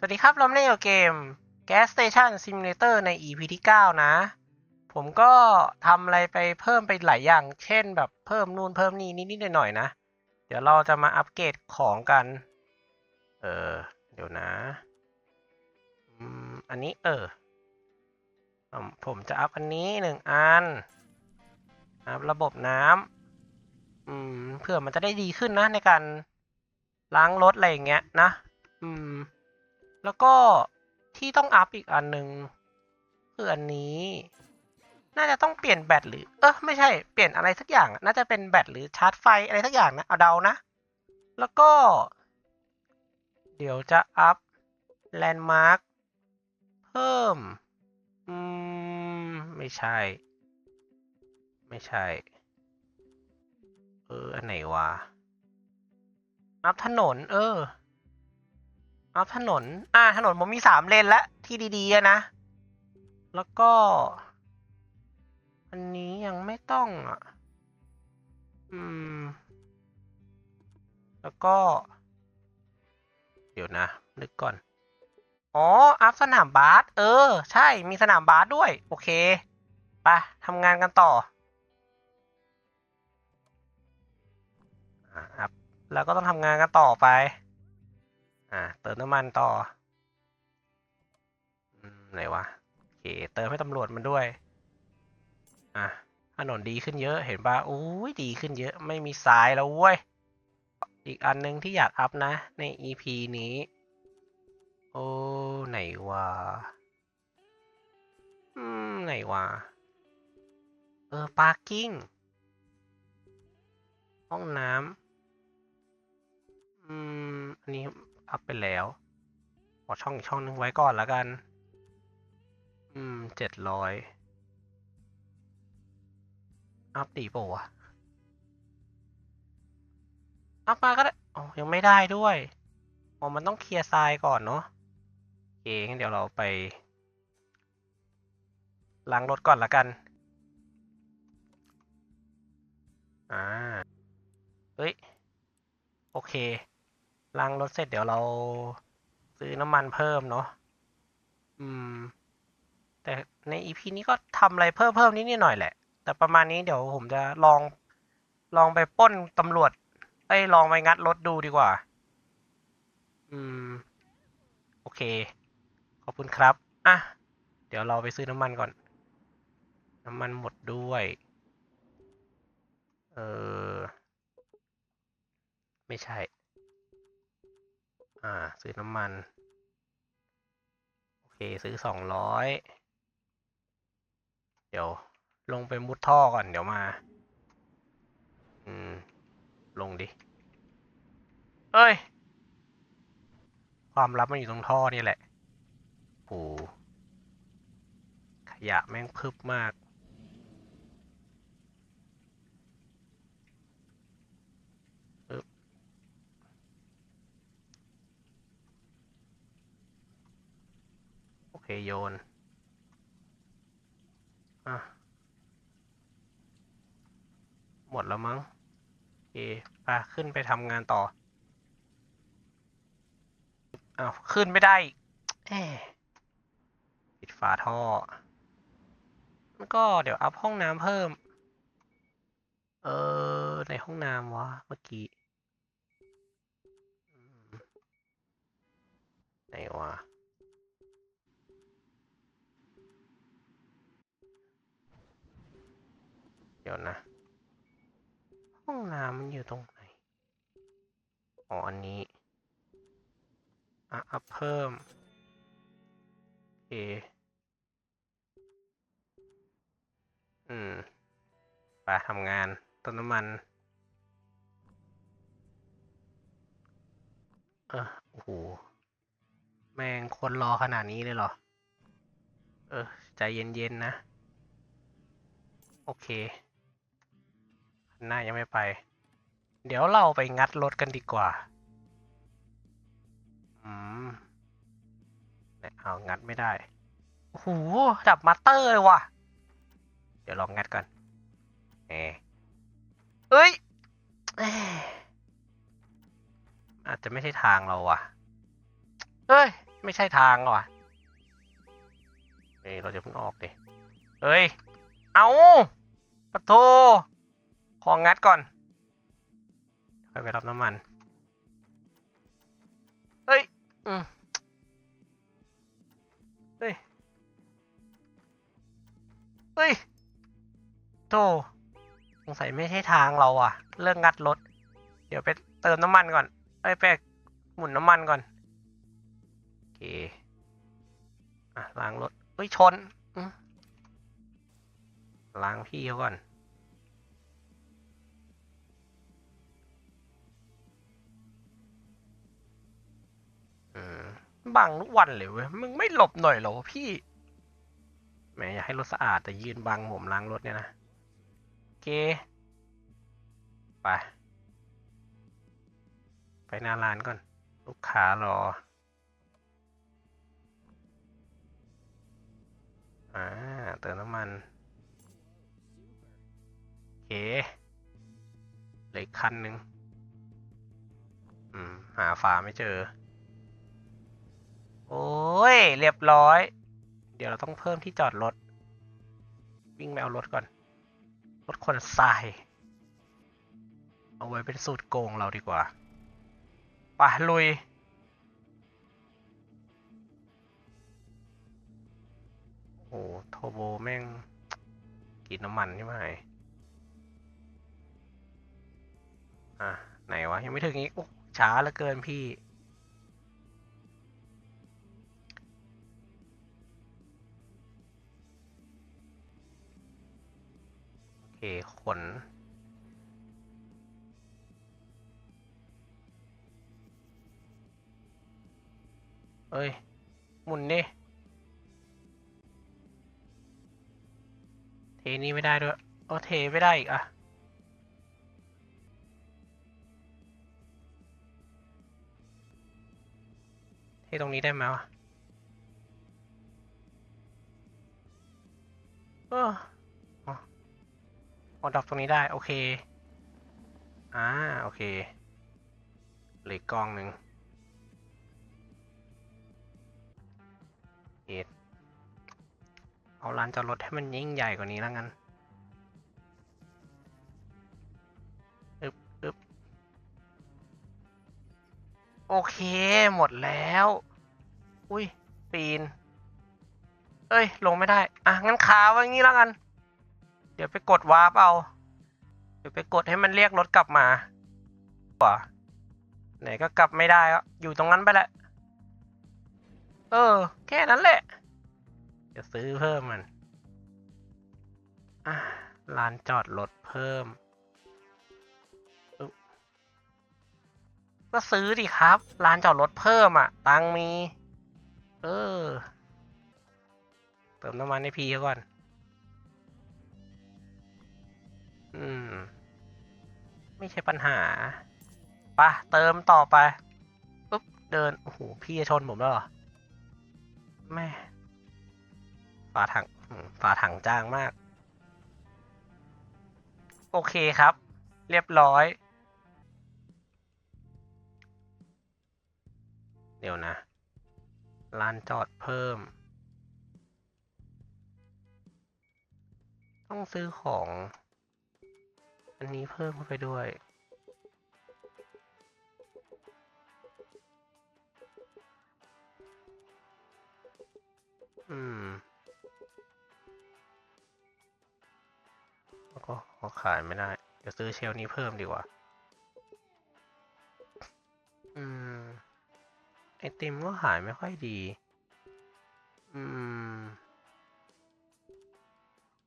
สวัสดีครับ เรามเล่นเกม Gas Station Simulator ใน EP ที่ 9 นะ ผมก็ทำอะไรไปเพิ่มไปหลายอย่าง เช่นแบบเพิ่มนู่นเพิ่มนี่นิดๆหน่อยๆนะ เดี๋ยวเราจะมาอัปเกรดของกัน เออ เดี๋ยวนะอันนี้เออ ผมจะอัพอันนี้หนึ่งอัน อัพระบบน้ำเพื่อมันจะได้ดีขึ้นนะในการล้างรถอะไรอย่างเงี้ยนะ อืม แล้วก็ที่ต้องอัพอีกอันหนึ่งคืออันนี้ น่าจะต้องเปลี่ยนแบตหรือ เออไม่ใช่เปลี่ยนอะไรสักอย่าง น่าจะเป็นแบตหรือชาร์จไฟอะไรสักอย่างนะ เอาเดานะ แล้วก็ เดี๋ยวจะอัพแลนด์มาร์คเพิ่ม อืม ไม่ใช่ ไม่ใช่ เออ อันไหนวะ อัพถนน เออ อัพถนน อ่า ถนนผมมีสามเลนแล้วที่ดีๆนะ แล้วก็ อันนี้ยังไม่ต้องอะ อืม แล้วก็ เดี๋ยวนะ นึกก่อน อ๋อ อัพสนามบาส เออ ใช่ มีสนามบาสด้วย โอเค ไปทำงานกันต่ออัพแล้วก็ต้องทำงานกันต่อไป อ่าเติมน้ำมันต่อไหนวะโอเคเติมให้ตำรวจมันด้วย อะถนนดีขึ้นเยอะเห็นปะอุ้ยดีขึ้นเยอะไม่มีสายแล้วเว้ย อีกอันนึงที่อยากอัพนะ ใน EP นี้ โอ้ไหนวะอืมไหนวะเออพาร์กิ้ง ห้องน้ำอืม อันนี้ อัพไปแล้วขอช่องช่องนึงไว้ก่อนแล้วกัน อืมเจ็ดร้อยอัพตีโปะวะอัพมาก็ได้อ๋อยังไม่ได้ด้วยอ๋อมันต้องเคลียร์ทรายก่อนเนาะโอเคงั้นเดี๋ยวเราไปล้างรถก่อนละกัน อ่า เฮ้ย โอเค ล้างรถเสร็จเดี๋ยวเราซื้อน้ำมันเพิ่มเนาะอืม แต่ในอีพีนี้ก็ทำอะไรเพิ่มเพิ่มนิดนิดหน่อยแหละ แต่ประมาณนี้เดี๋ยวผมจะลองลองไปปล้นตำรวจไอ้ยลองไปงัดรถดูดีกว่า อืม โอเค ขอบคุณครับ อะ เดี๋ยวเราไปซื้อน้ำมันก่อน น้ำมันหมดด้วย เออ ไม่ใช่ อ่า ซื้อน้ำมัน โอเคซื้อสองร้อยเดี๋ยว ลงไปมุดท่อก่อน เดี๋ยวมา อืม ลงดิ เอ้ย ความลับมันอยู่ตรงท่อนี่แหละโหขยะแม่งพึบมาก ปึ๊บ โอ เคโยน อะ หมดแล้วมั้งโอเคไปขึ้นไปทำงานต่ออ้าวขึ้นไม่ได้เอปิดฝาท่อ แล้วก็เดี๋ยวอัพห้องน้ำเพิ่ม เออ ในห้องน้ำวะเมื่อกี้ไหนวะ ดี๋ยวนะ ห้องน้ำมันอยู่ตรงไหน อ๋อ อันนี้ อะอัพเพิ่มโออืมไปทำงานต้นน้ำมัน เออโอ้โห แม่งคนรอขนาดนี้เลยเหรอ เออ ใจเย็นๆนะ โอเค น้ายังไม่ไป เดี๋ยวเราไปงัดรถกันดีกว่า อืมเนี่ยเอางัดไม่ได้โอ้โหดับมาสเตอร์เลยว่ะ เดี๋ยวลองงัดก่อนเอเอ้ยเอ้ย อาจจะไม่ใช่ทางเราว่ะเอ้ย ไม่ใช่ทางว่ะเฮ้ยเราจะเพิ่งออกดิเฮ้ย เอาปะโท ของงัดก่อนค่อยไปรับน้ำมัน เฮ้ยอืมเฮ้ย เฮ้ยโธ่สงสัยไม่ใช่ทางเราอะ เรื่องงัดรถ เดี๋ยวไปเติมน้ำมันก่อนเอ้ยไปหมุนน้ำมันก่อน โอเค อะล้างรถเฮ้ยชนล้างพี่เขาก่อน บังทุกวันเลยเว้ย มึงไม่หลบหน่อยเหรอพี่แหมอยากให้รถสะอาดแต่ยืนบังผมล้างรถเนี่ยนะ โอเค ไป ไปหน้าร้านก่อน ลูกค้ารอ อ่า เติมน้ำมันโอเคเหลือคันหนึ่งอืม หาฝาไม่เจอ โอ้ย เรียบร้อย เดี๋ยวเราต้องเพิ่มที่จอดรถ วิ่งไปเอารถก่อน รถคนทราย เอาไว้เป็นสูตรโกงเราดีกว่าไปลุย โอ้โหโทโบแม่งกินน้ำมันใช่ไหมอะ ไหนวะ ยังไม่ถึงอีก โอ้ ช้าเหลือเกินพี่ เคขนเอ้ย หมุนดิเทนี่ไม่ได้ด้วยโอ้เทไม่ได้อีกอะเทตรงนี้ได้ไหมวะเอออ๋อ อ๋อดับตรงนี้ได้ โอเค อ่า โอเค เหลืออกกองหนึ่งเอ็ดเอาลานจอดรถให้มันยิ่งใหญ่กว่านี้แล้วกันอึบอึบโอเค หมดแล้ว อุ้ย ปีน เอ้ย ลงไม่ได้ อะ งั้นขาไว้งี้แล้วกัน เดี๋ยวไปกดวาร์ปเอา เดี๋ยวไปกดให้มันเรียกรถกลับมาว่ะไหนก็กลับไม่ได้ก็อยู่ตรงนั้นไปแหละ เออ แค่นั้นแหละ จะซื้อเพิ่มมันอะลานจอดรถเพิ่ม ก็ซื้อดิครับลานจอดรถเพิ่มอะ ตังมี เออ เติมน้ำมันให้พี่ก่อน อืม ไม่ใช่ปัญหาปะเติมต่อไปปุ๊บเดิน โอ้โห พี่จะชนผมแล้วเหรอ แม่ ฝาถังฝาถังจางมาก โอเคครับ เรียบร้อย เดี๋ยวนะลานจอดเพิ่ม ต้องซื้อของ อันนี้เพิ่มเข้าไปด้วย อืม แล้วก็ขอขายไม่ได้ เดี๋ยวซื้อเชลนี้เพิ่มดีกว่า อืม ไอติมก็ขายไม่ค่อยดี อืม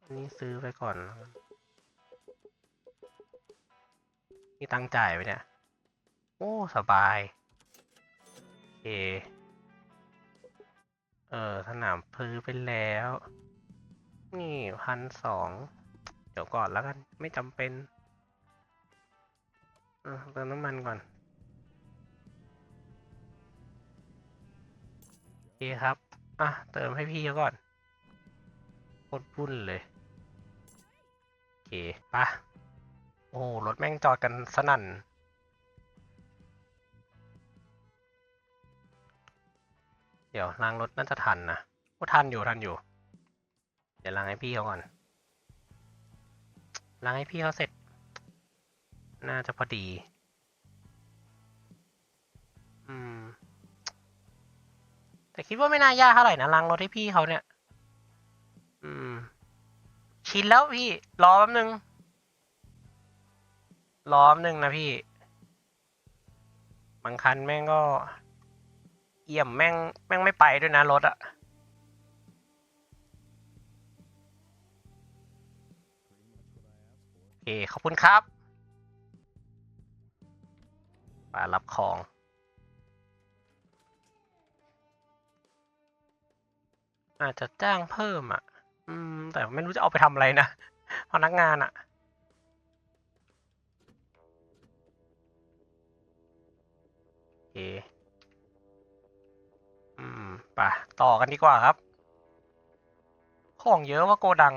อันนี้ซื้อไปก่อนแล้ว กันนี่ตั้งจ่ายไปเนี่ย โอ้ สบาย โอเค เออ สนามพลือไปแล้ว นี่พันสอง เดี๋ยวก่อนแล้วกัน ไม่จำเป็นอะเติมน้ำมันก่อน โอเคครับ อะ เติมให้พี่เขาก่อนโคตรพุ่นเลย โอเคปะ โอ้รถแม่งจอดกันสนั่น เดี๋ยวล้างรถน่าจะทันนะโอ้ทันอยู่ทันอยู่ เดี๋ยวล้างให้พี่เขาก่อนล้างให้พี่เขาเสร็จ น่าจะพอดี อืม แต่คิดว่าไม่น่ายากเท่าไหร่นะล้างรถให้พี่เขาเนี่ย อืม ชินแล้วพี่ รอแป๊บนึง รอแป๊บนึงนะพี่ บางคันแม่งก็ เอี่ยมแม่ง แม่งไม่ไปด้วยนะรถอะโอเค ขอบคุณครับมารับของอาจจะจ้างเพิ่มอะ อืม แต่ไม่รู้จะเอาไปทำอะไรนะ พนักงานอะ เคอืมไปต่อกันดีกว่าครับ ของเยอะว่าโกดัง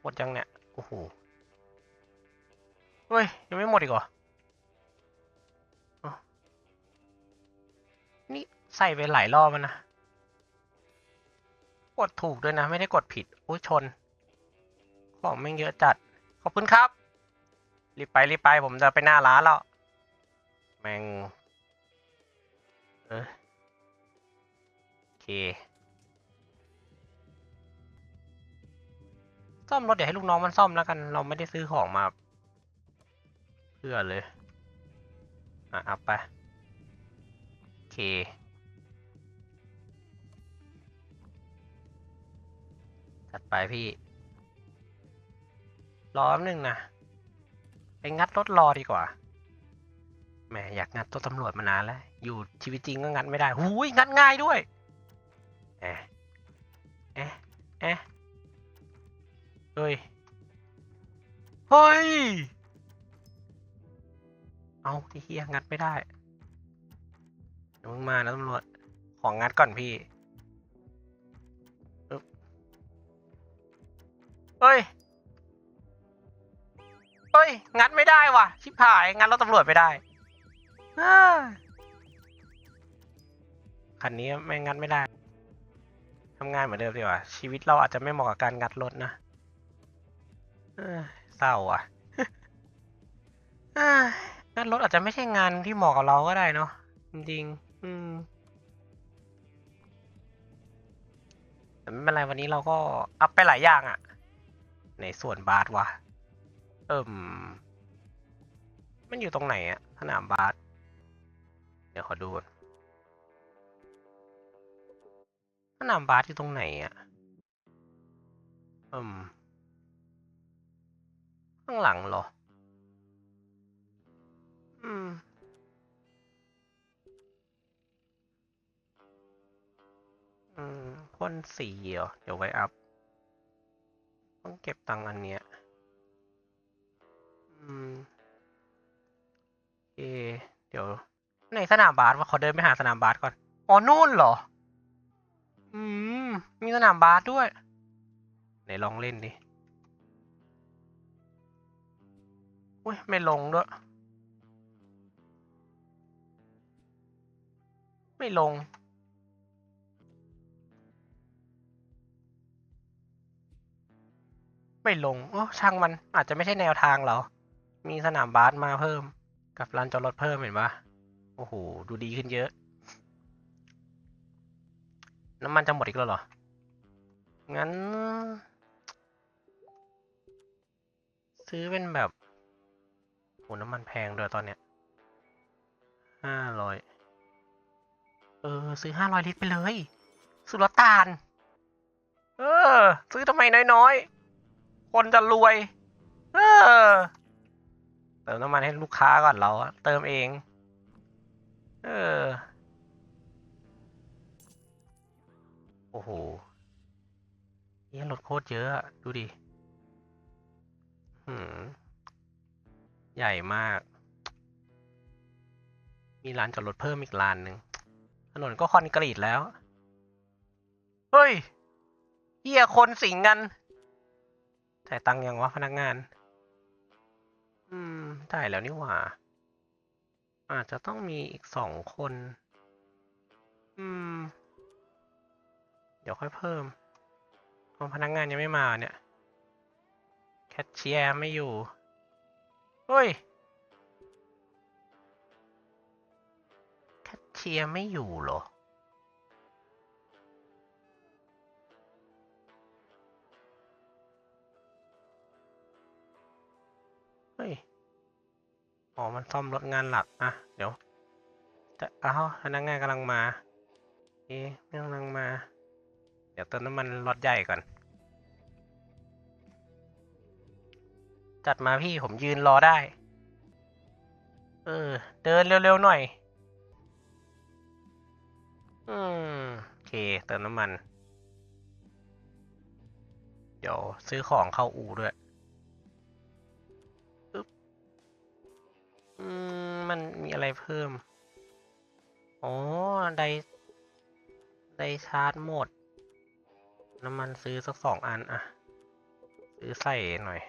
หมดยังเนี่ย โอ้โห เฮ้ย ยังไม่หมดอีกเหรออ๋อนี่ใส่ไปหลายรอบแล้วนะ กดถูกด้วยนะ ไม่ได้กดผิดอุ้ยชน ของแม่งเยอะจัด ขอบคุณครับ รีบไป รีบไป ผมจะไปหน้าร้านแล้ว ม่งเออโอเคซ่อมรถเดี๋ยวให้ลูกน้องมันซ่อมแล้วกัน เราไม่ได้ซื้อของมา เพื่อเลย อะอัพไป โอเค จัดไปพี่ รอแป๊บนึงนะ ไปงัดรถรอดีกว่า แหมอยากงัดตัวตำรวจมานานแล้ว อยู่ชีวิตจริงก็งัดไม่ได้หูยงัดง่ายด้วยแอะแอะแอะเฮ้ยเฮ้ยเอาที่เฮียงัดไม่ได้เดี๋ยวมึงมานะตำรวจของงัดก่อนพี่เฮ้ย เฮ้ย งัดไม่ได้ว่ะ ชิบหาย งัดรถตำรวจไม่ได้ คันนี้ไม่งัดไม่ได้ทำงานเหมือนเดิมดีกว่า ชีวิตเราอาจจะไม่เหมาะกับการงัดรถนะเศร้าอะอ้ยงัดรถอาจจะไม่ใช่งานที่เหมาะกับเราก็ได้เนาะจริงอืมแต่ไม่เป็นไรวันนี้เราก็อัพไปหลายอย่างอะ่ะ ในส่วนบาสวะเอิ่มมันอยู่ตรงไหนอะสนามบาส ดี๋ยวขอดูก่อนสนามบาสอยู่ตรงไหนอะอิ่มข้างหลังเหรอ อืม อืมพ่นสีเหรอ เดี๋ยวไว้อัพ ต้องเก็บตังค์อันเนี้ย อืมโอเดี๋ยว ในสนามบาสว่าขอเดินไปหาสนามบาสก่อน อ๋อ นู่นเหรอ อืม มีสนามบาสด้วย ไหนลองเล่นดิ อุ้ย ไม่ลงด้วย ไม่ลง ไม่ลง โอ้ช่างมัน อาจจะไม่ใช่แนวทางเรามีสนามบาสมาเพิ่ม กับลานจอดรถเพิ่มเห็นปะ โอ้โห ดูดีขึ้นเยอะ น้ำมันจะหมดอีกแล้วเหรอ งั้น ซื้อเป็นแบบโหน้ำมันแพงด้วยตอนเนี้ยห้าร้อยเออ ซื้อห้าร้อยลิตรไปเลย สุลต่าน เออ ซื้อทำไมน้อยๆ คนจะรวย เออ เติมน้ำมันให้ลูกค้าก่อนเรา เติมเอง เออ โอ้โหเฮียรถโคตรเยอะ ดูดิหืมใหญ่มาก มีลานจอดรถเพิ่มอีกลานหนึ่งถนนก็คอนกรีตแล้ว เฮ้ยเฮียคนสิงกันจ่ายตังค์ยังวะพนักงาน อืมจ่ายแล้วนี่หว่า อาจจะต้องมีอีกสองคน อืม เดี๋ยวค่อยเพิ่มเพราะพนักงานยังไม่มาเนี่ย แคชเชียร์ไม่อยู่ เฮ้ย แคชเชียร์ไม่อยู่เหรอเฮ้ย อ๋อ มันซ่อมรถงานหลัก อะ เดี๋ยวจะเอาพนักงานกำลังมาเอ๊ะกำลังมา เดี๋ยวเติมน้ำมันรถใหญ่ก่อน จัดมาพี่ผมยืนรอได้ เออ เดินเร็วๆหน่อย อืม โอเค เติมน้ำมัน เดี๋ยวซื้อของเข้าอู่ด้วย พิ่ม อ๋อ ไดไดชาร์จหมด น้ำมันซื้อสักสองอันอะซื้อใส่หน่อย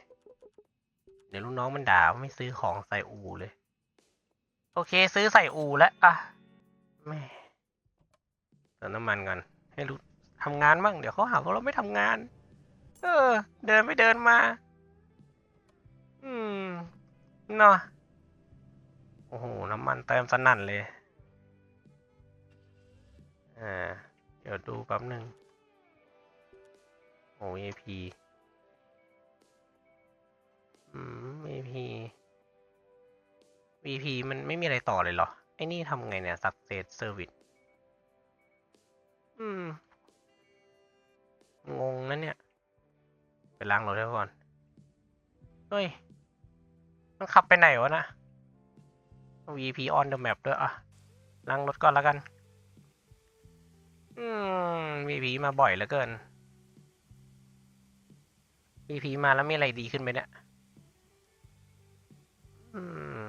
เดี๋ยวลูกน้องมันด่าว่าไม่ซื้อของใส่อูเลย โอเคซื้อใส่อูแล้วอะแม่เติมน้ำมันก่อนให้รู้ทำงานบ้างเดี๋ยวเขาหาว่าเราไม่ทำงาน เออ เดินไม่เดินมา อืมเนาะ โอ้โห น้ำมันเติมสนั่นเลย อ่า เดี๋ยวดูแป๊บหนึ่งโอ้ AP อืม AP VP มันไม่มีอะไรต่อเลยเหรอ ไอ้นี่ทำไงเนี่ย Success Service อืม งงนะเนี่ย ไปล้างรถด้วยก่อน เฮ้ย มันขับไปไหนวะนะ VP on the map ด้วยอะล้างรถก่อนแล้วกัน อืม VP มาบ่อยเหลือเกิน VP มาแล้วมีอะไรดีขึ้นไหมเนี่ย อืม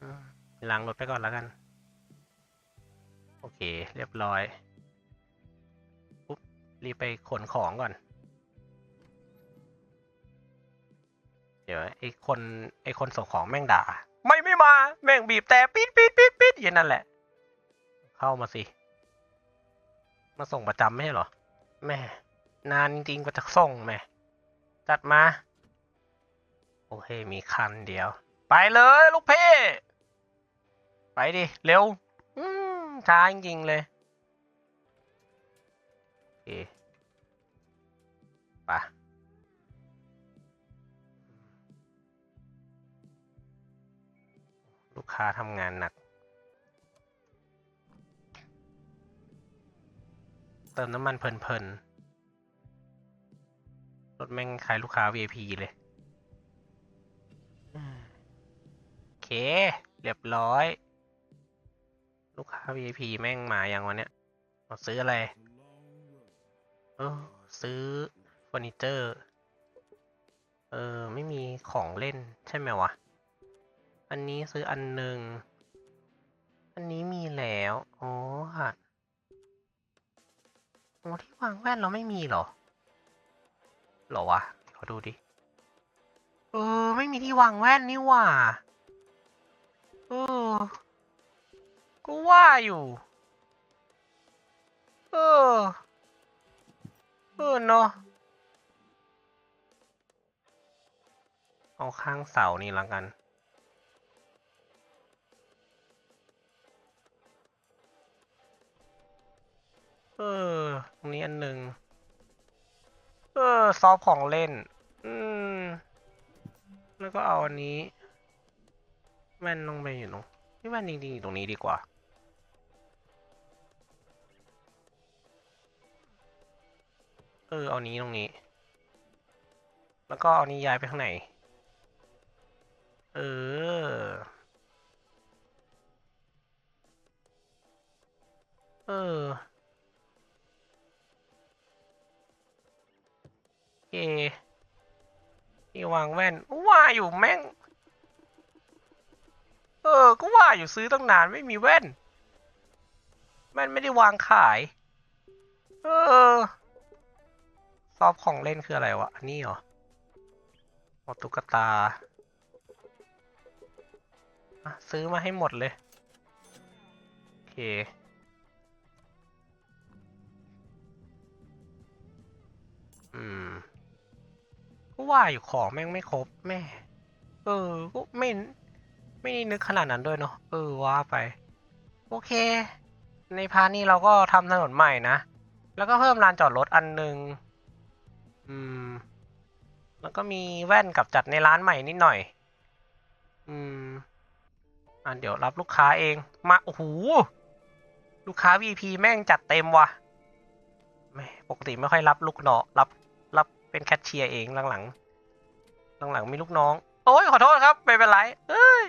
อืมล้างรถไปก่อนแล้วกัน โอเค เรียบร้อยปุ๊บรีบไปขนของก่อน เดี๋ยวไอ้คนไอ้คนส่งของแม่งด่า ไม่ไม่มา แม่งบีบแต่ปิดปิดปิดปิดอย่างนั้นแหละ เข้ามาสิ มาส่งประจำไม่ใช่หรอ แม่ นานจริงๆกว่าจะส่งแม่ จัดมา โอเค มีคันเดียว ไปเลยลูกเพ่ไปดิ เร็ว อืมช้าจริงๆเลยโอเค กค้าทำงานหนัก เติมน้ำมันเพลินๆ รถแม่งขายลูกค้า VIP เลยโอเค เรียบร้อย ลูกค้า VIP แม่งมาอย่างวันเนี้ยมาซื้ออะไร เออ ซื้อเฟอร์นิเจอร์ เออ ไม่มีของเล่นใช่ไหมวะ อันนี้ซื้ออันหนึ่ง อันนี้มีแล้ว อ๋อค่ะโอ้ที่วางแว่นเราไม่มีหรอ หรอวะ ขอดูดิ เออ ไม่มีที่วางแว่นนี่ว่า เออก็ว่าอยู่ เออ เออเนาะเอาข้างเสานี่ล้วกัน เออ ตรงนี้อันหนึ่งเออ ซอฟต์ของเล่น อืม แล้วก็เอาอันนี้แว่นลงไปอยู่ตรงนี่แว่นจริงๆอยู่ตรงนี้ดีกว่า เออ เอานี้ตรงนี้ แล้วก็เอานี้ย้ายไปข้างในเออ เออ ที่วางแว่นว่าอยู่แม่ง เออ ก็ว่าอยู่ซื้อตั้งนานไม่มีแว่น แว่นไม่ได้วางขาย เออ ซอฟของเล่นคืออะไรวะ อันนี้เหรอโอตุ๊กตาอะซื้อมาให้หมดเลย โอเค อืม ก็ว่าอยู่ของแม่งไม่ครบแม่ เออก็ไม่ไม่นึกขนาดนั้นด้วยเนาะเออว่าไป โอเค ในพาร์ทนี้เราก็ทำถนนใหม่นะ แล้วก็เพิ่มลานจอดรถอันหนึ่งอืม แล้วก็มีแว่นกับจัดในร้านใหม่นิดหน่อย อืมอะเดี๋ยวรับลูกค้าเอง มาโอ้โหลูกค้า VP แม่งจัดเต็มว่ะแม่ปกติไม่ค่อยรับลูกเน้องรับรับ เป็นแคชเชียร์เองหลังๆหลังๆมีลูกน้อง โอ้ยขอโทษครับ ไม่เป็นไรเอ้ย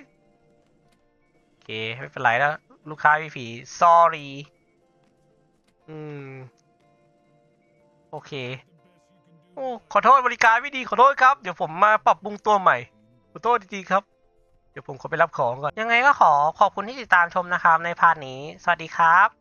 โอเคไม่เป็นไรแล้ว ลูกค้า VP sorry อืม โอเค โอ้ขอโทษบริการไม่ดีขอโทษครับ เดี๋ยวผมมาปรับปรุงตัวใหม่ ขอโทษจริงๆครับ เดี๋ยวผมขอไปรับของก่อน ยังไงก็ขอขอบคุณที่ติดตามชมนะครับในพาร์ทนี้ สวัสดีครับ